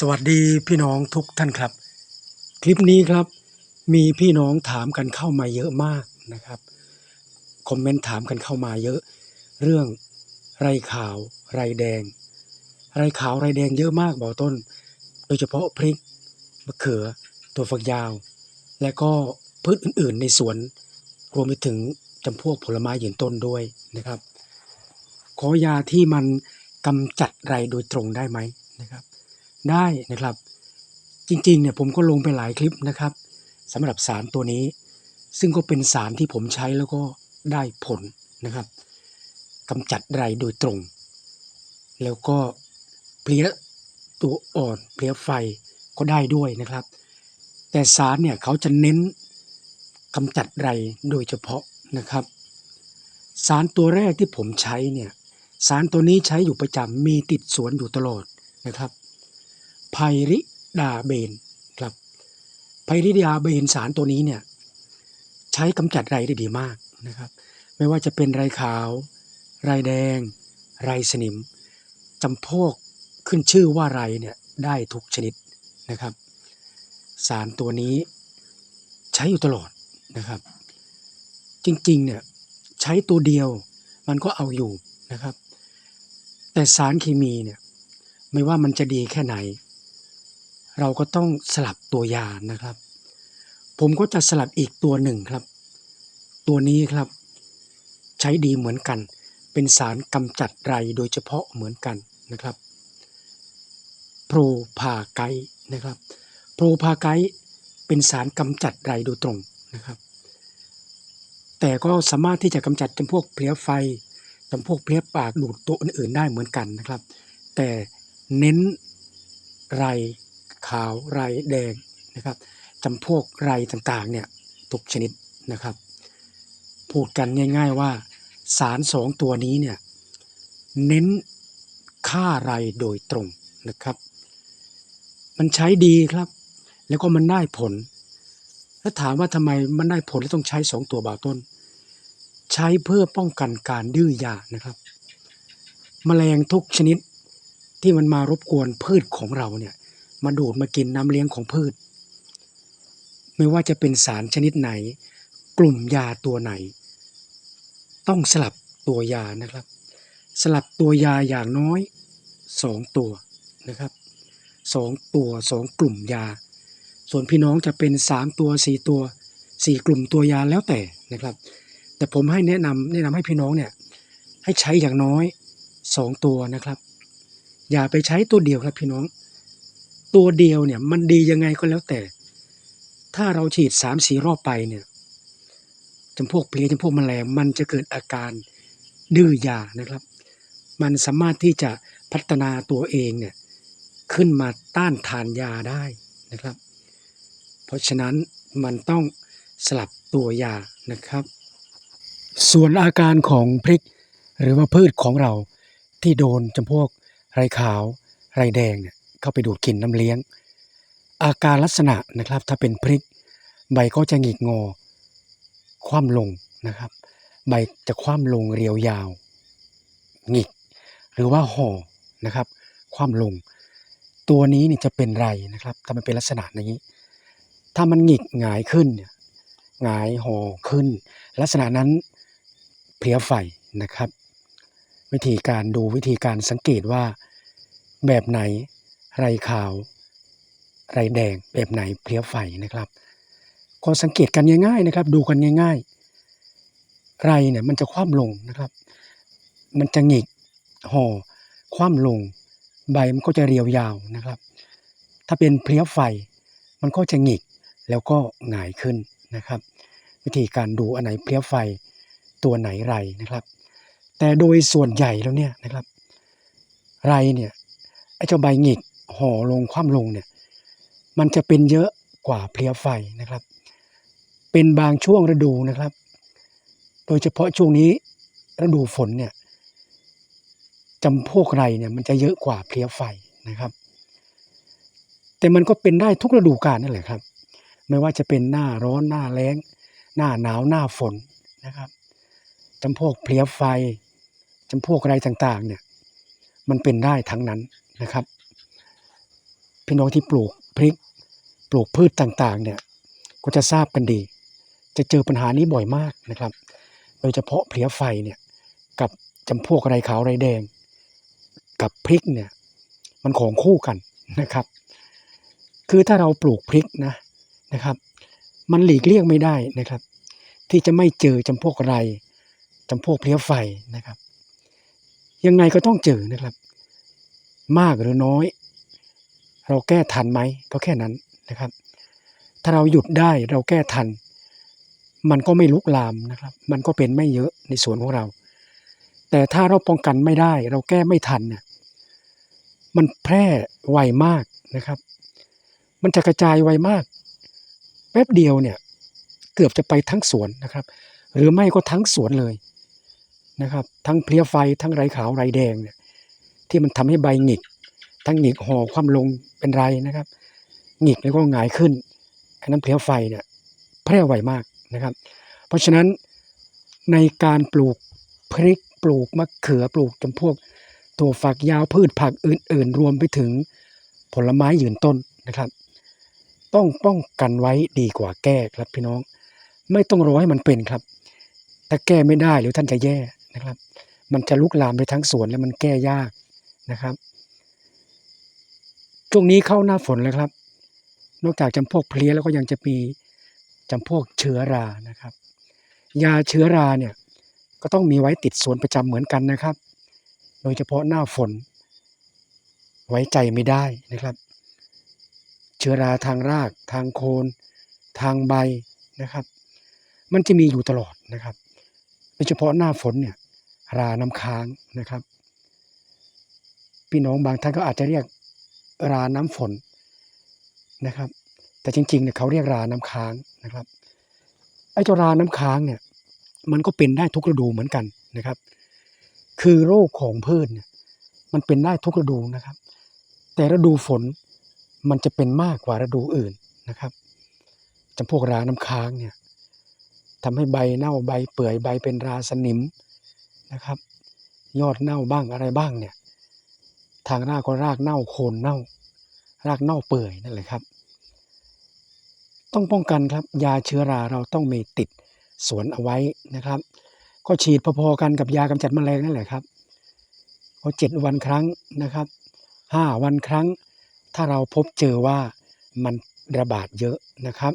สวัสดีพี่น้องทุกท่านครับ คลิปนี้ครับมีพี่น้องถามกันเข้ามาเยอะมากนะครับคอมเมนต์ถามกันเข้ามาเยอะ เรื่องไรขาวไรแดง ไรขาวไรแดงเยอะมากบอต้น โดยเฉพาะพริกมะเขือตัวฝักยาว และก็พืชอื่น ๆ ในสวน รวมไปถึงจำพวกผลไม้ยืนต้นด้วยนะครับ ขอยาที่มันกำจัดไรโดยตรงได้ไหมนะครับ ได้นะครับ จริงๆเนี่ยผมก็ลงไปหลายคลิปนะครับสำหรับสารตัวนี้ ซึ่งก็เป็นสารที่ผมใช้แล้วก็ได้ผลนะครับกำจัดไรโดยตรง แล้วก็เพลี้ยตัวอ่อนเพลี้ยไฟก็ได้ด้วยนะครับ แต่สารเนี่ยเขาจะเน้นกำจัดไรโดยเฉพาะนะครับ สารตัวแรกที่ผมใช้เนี่ยสารตัวนี้ใช้อยู่ประจำมีติดสวนอยู่ตลอดนะครับ ไพริดาเบนครับไพริดาเบนสารตัวนี้เนี่ยใช้กำจัดไรได้ดีมากนะครับ ไม่ว่าจะเป็นไรขาว ไรแดง ไรสนิมจำพวกขึ้นชื่อว่าไรเนี่ยได้ทุกชนิดนะครับ สารตัวนี้ใช้อยู่ตลอดนะครับ จริงๆเนี่ยใช้ตัวเดียวมันก็เอาอยู่นะครับ แต่สารเคมีเนี่ยไม่ว่ามันจะดีแค่ไหน เราก็ต้องสลับตัวยานะครับ ผมก็จะสลับอีกตัวหนึ่งครับ ตัวนี้ครับ ใช้ดีเหมือนกัน เป็นสารกำจัดไรโดยเฉพาะเหมือนกันนะครับโปรพาไกด์นะครับโปรพาไกด์เป็นสารกำจัดไรโดยตรงนะครับ แต่ก็สามารถที่จะกำจัดจำพวกเพลี้ยไฟจำพวกเพลี้ยปากดูดตัวอื่นๆได้เหมือนกันนะครับ แต่เน้นไร ขาวไรแดงนะครับจำพวกไรต่างๆเนี่ยทุกชนิดนะครับ พูดกันง่าย ๆว่าสารสองตัวนี้เนี่ยเน้นฆ่าไรโดยตรงนะครับ มันใช้ดีครับ แล้วก็มันได้ผล แล้วถามว่าทำไมมันได้ผลแล้วต้องใช้สองตัวบาวต้น ใช้เพื่อป้องกันการดื้อยานะครับแมลงทุกชนิดที่มันมารบกวนพืชของเราเนี่ย มาดูดมากินน้ำเลี้ยงของพืช ไม่ว่าจะเป็นสารชนิดไหน กลุ่มยาตัวไหน ต้องสลับตัวยานะครับ สลับตัวยาอย่างน้อยสองตัวนะครับสองตัวสองกลุ่มยา ส่วนพี่น้องจะเป็นสามตัวสี่ตัวสี่กลุ่มตัวยาแล้วแต่นะครับ แต่ผมให้แนะนำแนะนำให้พี่น้องเนี่ยให้ใช้อย่างน้อยสองตัวนะครับ อย่าไปใช้ตัวเดียวครับพี่น้อง ตัวเดียวเนี่ยมันดียังไงก็แล้วแต่ ถ้าเราฉีดสามสี่รอบไปเนี่ยจำพวกเพลี้ยจำพวกแมลงมันจะเกิดอาการดื้อยานะครับ มันสามารถที่จะพัฒนาตัวเองเนี่ยขึ้นมาต้านทานยาได้นะครับ เพราะฉะนั้นมันต้องสลับตัวยานะครับ ส่วนอาการของพริกหรือว่าพืชของเราที่โดนจำพวกไรขาวไรแดงเนี่ย เข้าไปดูดกินน้ำเลี้ยง อาการลักษณะนะครับ ถ้าเป็นพริก ใบก็จะหงิกงอ คว่ำลงนะครับ ใบจะคว่ำลงเรียวยาวหงิก หรือว่าห่อนะครับ คว่ำลง ตัวนี้นี่จะเป็นไรนะครับถ้ามันเป็นลักษณะนี้ ถ้ามันหงิกหงายขึ้นเนี่ยหงายห่อขึ้น ลักษณะนั้นเพลี้ยไฟนะครับ วิธีการดูวิธีการสังเกตว่าแบบไหน ไรขาว ไรแดงแบบไหนเพลี้ยไฟนะครับ ก็สังเกตกันง่ายๆนะครับ ดูกันง่ายๆ ไรเนี่ยมันจะคว่ำลงนะครับ มันจะหงิกห่อคว่ำลง ใบมันก็จะเรียวยาวนะครับ ถ้าเป็นเพลี้ยไฟ มันก็จะหงิกแล้วก็หงายขึ้นนะครับ วิธีการดูอันไหนเพลี้ยไฟตัวไหนไรนะครับ แต่โดยส่วนใหญ่แล้วเนี่ยนะครับ ไรเนี่ยไอ้เจ้าใบหงิก ห่อลงคว่ำลงเนี่ยมันจะเป็นเยอะกว่าเพลี้ยไฟนะครับ เป็นบางช่วงฤดูนะครับ โดยเฉพาะช่วงนี้ฤดูฝนเนี่ยจำพวกไรเนี่ยมันจะเยอะกว่าเพลี้ยไฟนะครับ แต่มันก็เป็นได้ทุกฤดูกาลนั่นแหละครับ ไม่ว่าจะเป็นหน้าร้อนหน้าแล้ง หน้าหนาวหน้าฝนนะครับจำพวกเพลี้ยไฟจำพวกอะไรต่างๆเนี่ยมันเป็นได้ทั้งนั้นนะครับ พี่น้องที่ปลูกพริกปลูกพืชต่างๆเนี่ยก็จะทราบกันดี จะเจอปัญหานี้บ่อยมากนะครับ โดยเฉพาะเพลี้ยไฟเนี่ยกับจำพวกไรขาวไรแดง กับพริกเนี่ยมันของคู่กันนะครับ คือถ้าเราปลูกพริกนะนะครับ มันหลีกเลี่ยงไม่ได้นะครับ ที่จะไม่เจอจำพวกไรจำพวกเพลี้ยไฟนะครับ ยังไงก็ต้องเจอนะครับ มากหรือน้อย เราแก้ทันไหมก็แค่นั้นนะครับ ถ้าเราหยุดได้เราแก้ทัน มันก็ไม่ลุกลามนะครับ มันก็เป็นไม่เยอะในสวนของเรา แต่ถ้าเราป้องกันไม่ได้ เราแก้ไม่ทันเนี่ยมันแพร่ไวมากนะครับ มันจะกระจายไวมาก แป๊บเดียวเนี่ยเกือบจะไปทั้งสวนนะครับ หรือไม่ก็ทั้งสวนเลยนะครับ ทั้งเพลี้ยไฟทั้งไรขาวไรแดงเนี่ยที่มันทำให้ใบหงิก ทั้งหงิกห่อความลงเป็นไรนะครับหงิกแล้วก็หงายขึ้นไอันนั้นเพลี้ยไฟเนี่ยแพร่ไวมากนะครับ เพราะฉะนั้นในการปลูกพริกปลูกมะเขือปลูกจำพวกตัวฝักยาวพืชผักอื่น ๆ รวมไปถึงผลไม้ยืนต้นนะครับ ต้องป้องกันไว้ดีกว่าแก้ครับพี่น้อง ไม่ต้องรอให้มันเป็นครับ ถ้าแก้ไม่ได้หรือท่านจะแย่นะครับ มันจะลุกลามไปทั้งสวนแล้วมันแก้ยากนะครับ ช่วงนี้เข้าหน้าฝนแล้วครับ นอกจากจำพวกเพลี้ยแล้วก็ยังจะมีจำพวกเชื้อรานะครับ ยาเชื้อราเนี่ยก็ต้องมีไว้ติดสวนประจำเหมือนกันนะครับ โดยเฉพาะหน้าฝน ไว้ใจไม่ได้นะครับ เชื้อราทางราก ทางโคน ทางใบนะครับ มันจะมีอยู่ตลอดนะครับโดยเฉพาะหน้าฝนเนี่ยราน้ำค้างนะครับ พี่น้องบางท่านก็อาจจะเรียก ราน้ำฝนนะครับ แต่จริงๆเนี่ยเขาเรียกราน้ำค้างนะครับไอ้เจ้าราน้ำค้างเนี่ยมันก็เป็นได้ทุกฤดูเหมือนกันนะครับ คือโรคของพืชเนี่ยมันเป็นได้ทุกฤดูนะครับ แต่ฤดูฝนมันจะเป็นมากกว่าฤดูอื่นนะครับจำพวกราน้ำค้างเนี่ยทำให้ใบเน่าใบเปื่อยใบเป็นราสนิมนะครับ ยอดเน่าบ้างอะไรบ้างเนี่ยทางรากก็รากเน่าโคนเน่า รากเน่าเปื่อยนั่นแหละครับ ต้องป้องกันครับยาเชื้อราเราต้องมีติดสวนเอาไว้นะครับ ก็ฉีดพอๆกันกับยากำจัดแมลงนั่นแหละครับก็เจ็ดวันครั้งนะครับห้าวันครั้ง ถ้าเราพบเจอว่ามันระบาดเยอะนะครับ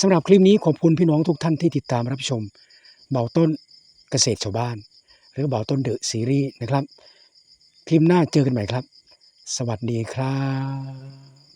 สำหรับคลิปนี้ขอบคุณพี่น้องทุกท่านที่ติดตามรับชมเบาต้นเกษตรชาวบ้าน หรือเบาต้นเดอะซีรีส์นะครับ คลิปหน้าเจอกันใหม่ครับ สวัสดีครับ